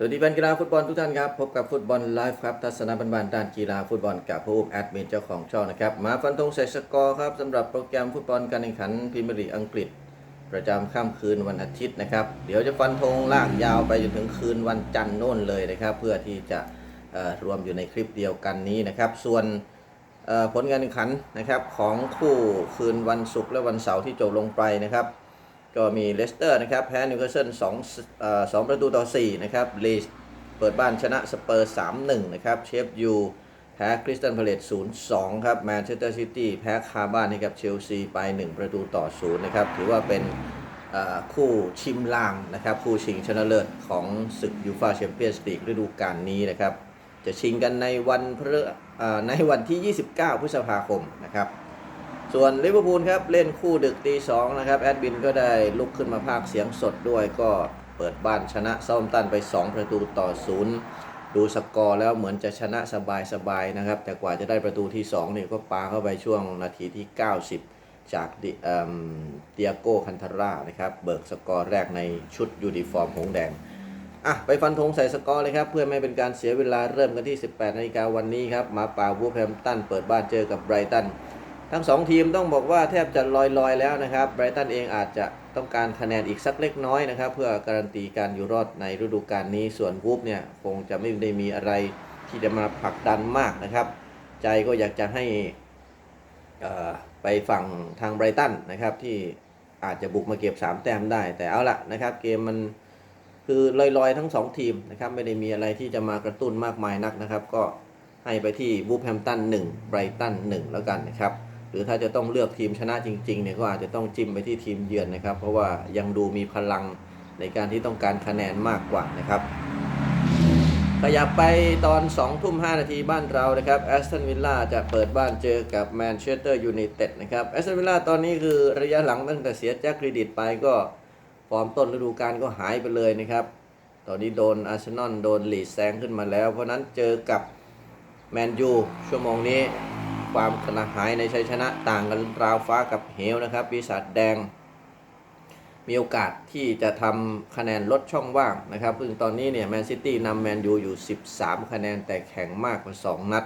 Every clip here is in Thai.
สวัสดีแฟนกีฬาฟุตบอลทุกท่านครับพบกับฟุตบอลไลฟ์ครับทัศนบันๆด้านกีฬาฟุตบอลกับผู้แอดมินเจ้าของช่องนะครับมาฟันธงใส่สกอร์ครับสำหรับโปรแกรมฟุตบอลการแข่งขันพรีเมียร์ลีกอังกฤษ ประจำค่ำคืนวันอาทิตย์นะครับเดี๋ยวจะฟันธงลากยาวไปจนถึงคืนวันจันทร์โน่นเลยนะครับเพื่อที่จะรวมอยู่ในคลิปเดียวกันนี้นะครับส่วนผลการแข่งขันนะครับของคู่คืนวันศุกร์และวันเสาร์ที่จบลงไปนะครับ ก็มีเลสเตอร์นะครับแพ้นิวคาสเซิล2เอ่อ2ประตูต่อ4นะครับลีสเปิดบ้านชนะสเปอร์3-1นะครับเชฟยูแพ้คริสตันพาเลต0-2 ครับแมนเชสเตอร์ซิตี้แพ้คาบ้านให้กับเชลซีไป 1 ประตูต่อ0นะครับถือว่าเป็นคู่ชิมลางนะครับคู่ชิงชนะเลิศของศึกยูฟาแชมเปี้ยนส์ลีกฤดูกาลนี้นะครับจะชิงกันในวันพฤในวันที่ 29 พฤษภาคมนะครับ ส่วนลิเวอร์พูลครับเล่นคู่ดึกตีสองนะครับแอดบินก็ได้ลุกขึ้นมาพากเสียงสดด้วยก็เปิดบ้านชนะเซาท์แฮมตันไป 2 ประตูต่อศูนย์ดูสกอร์แล้วเหมือนจะชนะสบายๆนะครับ แต่กว่าจะได้ประตูที่2นี่ก็ปาเข้าไปช่วงนาทีที่ 90 จากดิเอิ่มเตียโก้คันทาร่านะครับ เบิกสกอร์แรกในชุดยูนิฟอร์มหงสแดงอะไปฟันธงใส่สกอร์เลยครับ เพื่อไม่เป็นการเสียเวลาเริ่มกันที่ 18นาฬิกาวันนี้ครับมาป่าวูแฮมตันเปิดบ้านเจอกับไบรตัน ทั้งสองทีมต้องบอกว่าแทบจะลอยๆแล้วนะครับไบรตันเองอาจจะต้องการคะแนนอีกสักเล็กน้อยนะครับ เพื่อการันตีการอยู่รอดในฤดูกาลนี้ส่วนวูฟเนี่ยคงจะไม่ได้มีอะไรที่จะมาผลักดันมากนะครับ ใจก็อยากจะให้อ่อไปฝั่งทางไบรตันนะครับที่อาจจะบุกมาเก็บ 3 แต้มได้ แต่เอาละนะครับ เกมมันคือลอยๆ ทั้ง 2 ทีมนะครับไม่ได้มีอะไรที่จะมากระตุ้นมากมายนักนะครับ ก็ให้ไปที่วูฟแฮมตัน1ไบรตัน1แล้วกันนะครับ หรือถ้าจะต้องเลือกทีมชนะจริงๆเนี่ยก็อาจจะต้องจิ้มไปที่ทีมเยือนนะครับ เพราะว่ายังดูมีพลังในการที่ต้องการคะแนนมากกว่านะครับ ขยับไปตอน2ทุ่ม5นาทีบ้านเรานะครับแอสตันวิลล่าจะเปิดบ้านเจอกับแมนเชสเตอร์ยูไนเต็ดนะครับแอสตันวิลล่าตอนนี้คือระยะหลังตั้งแต่เสียแจ็คเครดิตไปก็ฟอร์มต้นฤดูกาลก็หายไปเลยนะครับ ตอนนี้โดนอาร์เซนอลโดนลีดแซงขึ้นมาแล้ว เพราะฉะนั้นเจอกับแมนยูชั่วโมงนี้ ความกระหายในชัยชนะต่างกันราวฟ้ากับเหวนะครับ ปีศาจแดง มีโอกาสที่จะทำคะแนนลดช่องว่างนะครับซึ่งตอนนี้เนี่ยแมนซิตี้นำแมนยูอยู่ 13 คะแนนแต่แข่งมากกว่า 2 นัด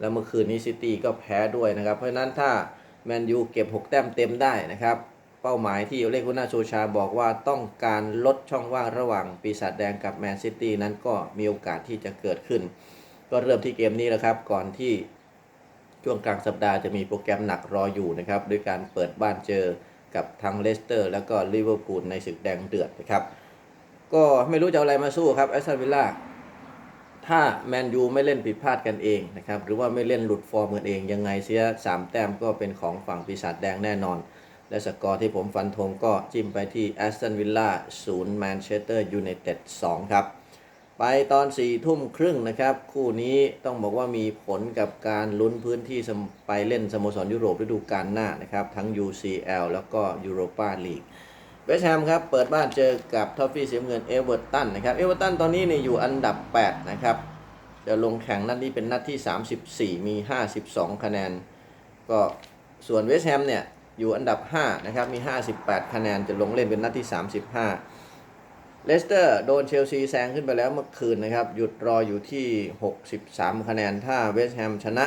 แล้วเมื่อคืนนี้ซิตี้ก็แพ้ด้วยนะครับ เพราะฉะนั้นถ้าแมนยูเก็บ 6 แต้มเต็มได้นะครับ เป้าหมายที่เลกุน่าโชชาบอกว่าต้องการลดช่องว่างระหว่างปีศาจแดงกับแมนซิตี้นั้นก็มีโอกาสที่จะเกิดขึ้น ก็เริ่มที่เกมนี้แล้วครับ ก่อนที่ ช่วงกลางสัปดาห์จะมีโปรแกรมหนักรออยู่นะครับด้วยการเปิดบ้านเจอกับทั้งเลสเตอร์ แล้วก็ลิเวอร์พูลในศึกแดงเดือดนะครับ ก็ไม่รู้จะเอาอะไรมาสู้ครับแอสตันวิลล่าถ้าแมนยูไม่เล่นผิดพลาดกันเองนะครับหรือว่าไม่เล่นหลุดฟอร์มกันเอง ยังไงเสีย3 แต้มก็เป็นของฝั่งปีศาจแดงแน่นอน และสกอร์ที่ผมฟันธงก็จิ้มไปที่แอสตันวิลล่า0แมนเชสเตอร์ยูไนเต็ด2ครับ ไปตอน4ี่ทุ่มครึ่งนะครับ คู่นี้ต้องบอกว่ามีผลกับการลุ้นพื้นที่ไปเล่นสโมสรยุโรปฤดูกาลหน้านะครับ ทั้ง UCL แล้วก็ยูโรปาลีกเวสต์แฮมครับ เปิดบ้านเจอกับทอฟฟี่เสียเงินเอเวอร์ตันนะครับ เอเวอร์ตันตอนนี้เนี่ยอยู่อันดับ 8 นะครับ จะลงแข่งนัดนี้เป็นนัดที่ 34 มี 52 คะแนน ก็ส่วนเวสต์แฮมเนี่ยอยู่อันดับ 5 นะครับ มี 58 คะแนนจะลงเล่นเป็นนัดที่ 35 เลสเตอร์โดนเชลซีแซงขึ้นไปแล้วเมื่อคืนนะครับ หยุดรออยู่ที่ 63 คะแนน ถ้าเวสต์แฮมชนะ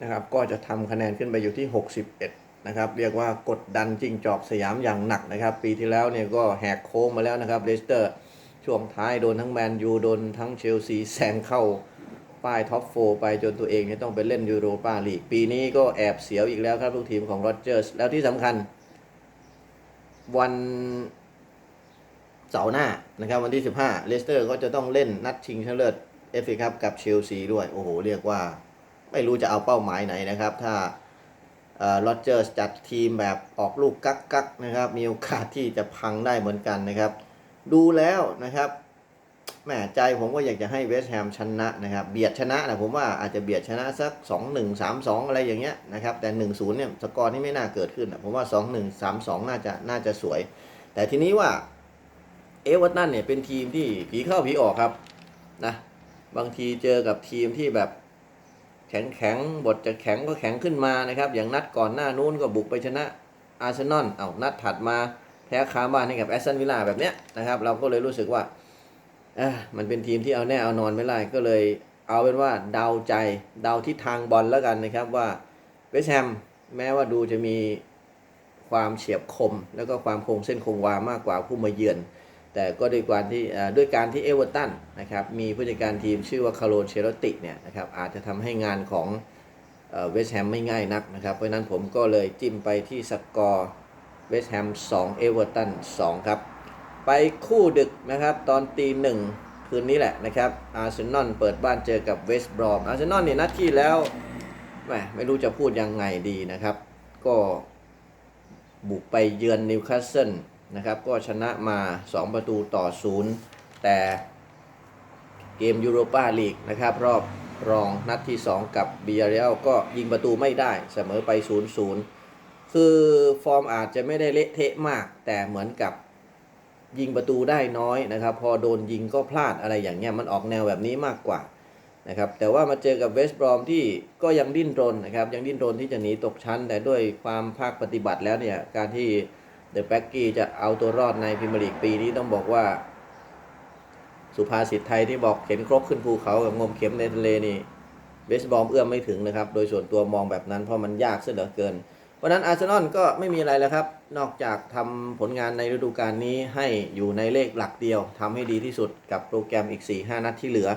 นะครับ ก็จะทำคะแนนขึ้นไปอยู่ที่ 61 นะครับ เรียกว่ากดดันจิงจอกสยามอย่างหนักนะครับ ปีที่แล้วเนี่ยก็แหกโค้งมาแล้วนะครับเลสเตอร์ช่วงท้ายโดนทั้งแมนยูโดนทั้งเชลซีแซงเข้าป้ายท็อปโฟไปจนตัวเองเนี่ยต้องไปเล่นยูโรปาลีก ปีนี้ก็แอบเสียวอีกแล้วครับลูกทีมของโรเจอร์สแล้วที่สำคัญวัน เสาร์หน้านะครับวันที่ 15 เลสเตอร์ก็จะต้องเล่นนัดชิงชนะเลิศเอฟเอคัพกับเชลซีด้วย โอ้โห เรียกว่าไม่รู้จะเอาเป้าหมายไหนนะครับ ถ้าโรเจอร์สจัดทีมแบบออกลูกกักกักๆนะครับ มีโอกาสที่จะพังได้เหมือนกันนะครับ ดูแล้วนะครับแหมใจผมก็อยากจะให้เวสต์แฮมชนะนะครับ เบียดชนะนะผมว่าอาจจะเบียดชนะสัก 2-1 3-2 อะไรอย่างเงี้ยนะครับ แต่ 1-0เนี่ยสกอร์นี่ไม่น่าเกิดขึ้นนะผมว่า 2-1 3-2 น่าจะน่าจะสวย แต่ทีนี้ว่า อเวอร์ตันเนี่ยเป็นทีมที่ผีเข้าผีออกครับนะบางทีเจอกับทีมที่แบบแข็งแข็งบทจะแข็งก็แข็งขึ้นมานะครับ อย่างนัดก่อนหน้านู้นก็บุกไปชนะอาร์เซนอลเอานัดถัดมาแพ้คาบ้านให้กับแอสตันวิลล่าแบบเนี้ยนะครับ เราก็เลยรู้สึกว่าอะมันเป็นทีมที่เอาแน่เอานอนไม่ได้ก็เลยเอาเป็นว่าเดาใจเดาทิศทางบอลแล้วกันนะครับว่าเวสแฮมแม้ว่าดูจะมีความเฉียบคม แล้วก็ความคงเส้นคงวามากกว่าผู้มาเยือน แต่ก็ด้วยการที่ด้วยการที่เอเวอร์ตันนะครับมีผู้จัดการทีมชื่อว่าคาร์โลเชโรติเนี่ยนะครับอาจจะทำให้งานของเวสต์แฮมไม่ง่ายนักนะครับ เพราะฉะนั้นผมก็เลยจิ้มไปที่สกอร์เวสต์แฮม2เอเวอร์ตัน2ครับ ไปคู่ดึกนะครับตอนตีหนึ่งคืนนี้แหละนะครับอาร์เซนอลเปิดบ้านเจอกับเวสต์บรอมอาร์เซนอลเนี่ยนัดที่แล้วแหมไม่รู้จะพูดยังไงดีนะครับ ก็บุกไปเยือนนิวคาสเซิล นะครับ ก็ชนะมา 2 ประตูต่อ 0 แต่เกมยูโรปาลีกนะครับ รอบรองนัดที่ 2 กับบียาเรลก็ยิงประตูไม่ได้เสมอไป 0-0 คือฟอร์มอาจจะไม่ได้เละเทะมาก แต่เหมือนกับยิงประตูได้น้อยนะครับ พอโดนยิงก็พลาดอะไรอย่างเงี้ยมันออกแนวแบบนี้มากกว่านะครับแต่ว่ามาเจอกับเวสต์บรอมที่ก็ยังดิ้นรนนะครับยังดิ้นรนที่จะหนีตกชั้น แต่ด้วยความภาคปฏิบัติแล้วเนี่ยการที่ เดอะแบ็กกี้จะเอาตัวรอดในพรีเมียร์ลีกปีนี้ต้องบอกว่า สุภาษิตไทยที่บอกเข็นครกขึ้นภูเขากับงมเข็มในทะเลนี่เวสบอมเอื้อมไม่ถึงนะครับ โดยส่วนตัวมองแบบนั้นเพราะมันยากเสียเหลือเกินเพราะนั้นอาร์เซนอลก็ไม่มีอะไรแล้วครับ นอกจากทำผลงานในฤดูกาลนี้ให้อยู่ในเลขหลักเดียวทำให้ดีที่สุดกับโปรแกรมอีก 4-5 นัดที่เหลือ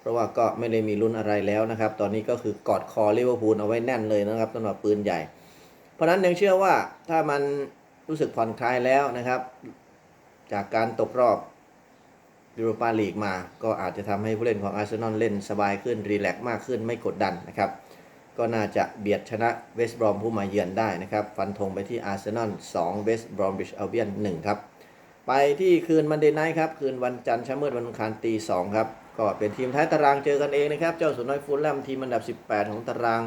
เพราะว่าก็ไม่ได้มีลุ้นอะไรแล้วนะครับ ตอนนี้ก็คือกอดคอลิเวอร์พูลเอาไว้แน่นเลยนะครับสำหรับปืนใหญ่ เพราะนั้นยังเชื่อว่าถ้ามัน รู้สึกผ่อนคลายแล้วนะครับ จากการตกรอบยูโรปาลีกมาก็อาจจะทำให้ผู้เล่นของอาร์เซนอลเล่นสบายขึ้น รีแลกซ์มากขึ้นไม่กดดันนะครับ ก็น่าจะเบียดชนะเวสต์บรอมผู้มาเยือนได้นะครับ ฟันธงไปที่อาร์เซนอล2เวสต์บรอมบิชอัลเบียน1ครับ ไปที่คืนมันเดย์ไนท์ครับ คืนวันจันทร์เช้ามืดวันอังคารตี2ครับ ก็เป็นทีมท้ายตารางเจอกันเองนะครับ เจ้าสุนน้อยฟูลแลมทีมอันดับ 18 ของตาราง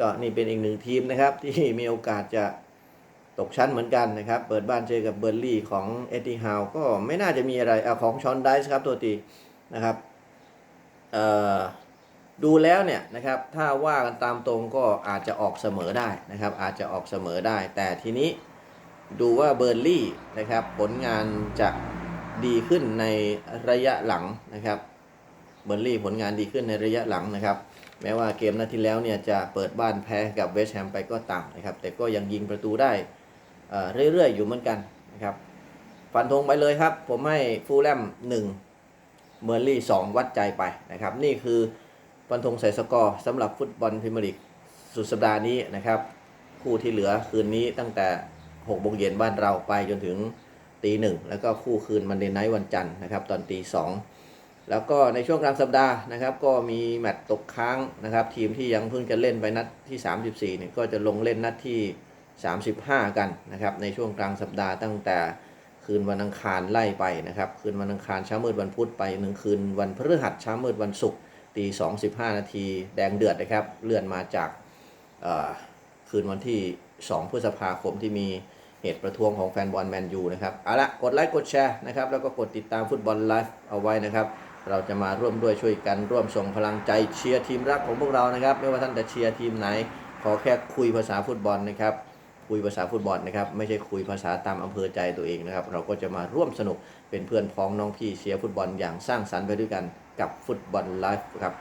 ก็นี่เป็นอีกหนึ่งทีมนะครับที่มีโอกาสจะ ตกชั้นเหมือนกันนะครับ เปิดบ้านเจอกับเบอร์ลี่ของเอ็ดดี้ฮาวก็ไม่น่าจะมีอะไรเอาของชอนไดส์ครับตัวตีนะครับดูแล้วเนี่ยนะครับถ้าว่ากันตามตรงก็อาจจะออกเสมอได้นะครับ อาจจะออกเสมอได้ แต่ทีนี้ดูว่าเบอร์ลี่นะครับผลงานจะดีขึ้นในระยะหลังนะครับเบอร์ลี่ผลงานดีขึ้นในระยะหลังนะครับ แม้ว่าเกมนัดที่แล้วเนี่ยจะเปิดบ้านแพ้กับเวสต์แฮมไปก็ตามนะครับ แต่ก็ยังยิงประตูได้ เรื่อยๆ อยู่เหมือนกันนะครับฟันธงไปเลยครับ ผมให้ฟูลแลม1เบอร์ลี่2วัดใจไปนะครับ นี่คือฟันธงใส่สกอร์สำหรับฟุตบอลพรีเมียร์ลีกสุดสัปดาห์นี้นะครับ คู่ที่เหลือคืนนี้ตั้งแต่6โมงเย็นบ้านเราไปจนถึงตีหนึ่งแล้วก็คู่คืนมันเดนไนท์วันจันทร์นะครับตอนตีสองแล้วก็ในช่วงกลางสัปดาห์นะครับก็มีแมตตช์ตกค้างนะครับ ทีมที่ยังเพิ่งจะเล่นไปนัดที่ 34เนี่ยก็จะลงเล่นนัดที่ 35 กันนะครับในช่วงกลางสัปดาห์ตั้งแต่คืนวันอังคารไล่ไปนะครับ คืนวันอังคารเช้ามืดวันพุธไปหนึ่งคืนวันพฤหัสเช้ามืดวันศุกร์ตีสองสิบห้านาทีแดงเดือดนะครับ เลื่อนมาจากคืนวันที่ 2 พฤษภาคมที่มีเหตุประท้วงของแฟนบอลแมนยูนะครับเอาละกดไลค์กดแชร์นะครับ แล้วก็กดติดตามฟุตบอลไลฟ์เอาไว้นะครับ เราจะมาร่วมด้วยช่วยกันร่วมส่งพลังใจเชียร์ทีมรักของพวกเรานะครับ ไม่ว่าท่านจะเชียร์ทีมไหน ขอแค่คุยภาษาฟุตบอลนะครับ คุยภาษาฟุตบอลนะครับ ไม่ใช่คุยภาษาตามอำเภอใจตัวเองนะครับ เราก็จะมาร่วมสนุกเป็นเพื่อนพ้องน้องพี่เชียร์ฟุตบอลอย่างสร้างสรรค์ไปด้วยกันกับฟุตบอลไลฟ์ครับ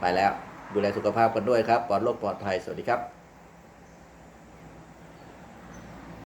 ไปแล้วดูแลสุขภาพกันด้วยครับปลอดโรคปลอดภัยสวัสดีครับ